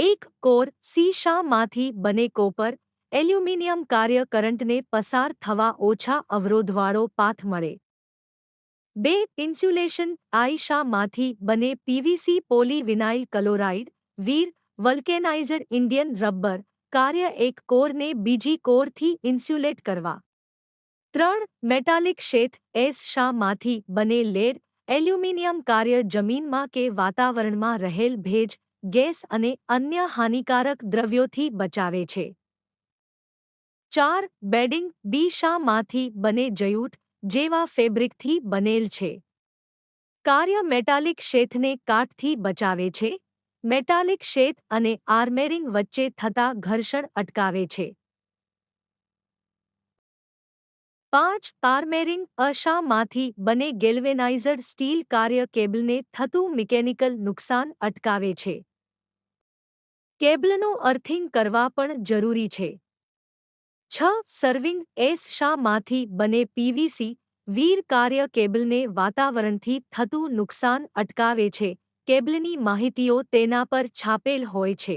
एक कोर सीशा माथी बने कोपर एल्युमिनियम कार्य करंट ने पसार थवा ओछा अवरोधवाड़ो पाथ मड़े बे इन्सुलेशन आईशा माथी बने पीवीसी पोली विनाइल क्लोराइड वीर वल्केनाइज इंडियन रबर कार्य एक कोर ने बीजी कोर थी इन्सुलेट करवा त्रण मेटालिक शेथ एस शा माथी बने लेड एल्युमिनियम कार्य जमीन मा के वातावरण में रहेल भेज ગેસ અને અન્ય હાનિકારક દ્રવ્યો થી બચાવે છે. 4 બેડિંગ બીષામાંથી બને જયુટ જેવા ફેબ્રિક થી બનેલ છે. કાર્ય મેટાલિક ક્ષેત્રને કાટ થી બચાવે છે. મેટાલિક ક્ષેત્ર અને આર્મેરિંગ વચ્ચે થતા ઘર્ષણ અટકાવે છે. 5 પાર્મેરિંગ આષામાંથી બને ગેલ્વેનાઇઝ્ડ સ્ટીલ કાર્ય કેબલને થતું મિકેનિકલ નુકસાન અટકાવે છે. કેબલનું અર્થિંગ કરવા પણ જરૂરી છે છ સર્વિંગ એસ શામાંથી બને પીવીસી વીર કાર્ય કેબલને વાતાવરણથી થતું નુકસાન અટકાવે છે કેબલની માહિતીઓ તેના પર છાપેલ હોય છે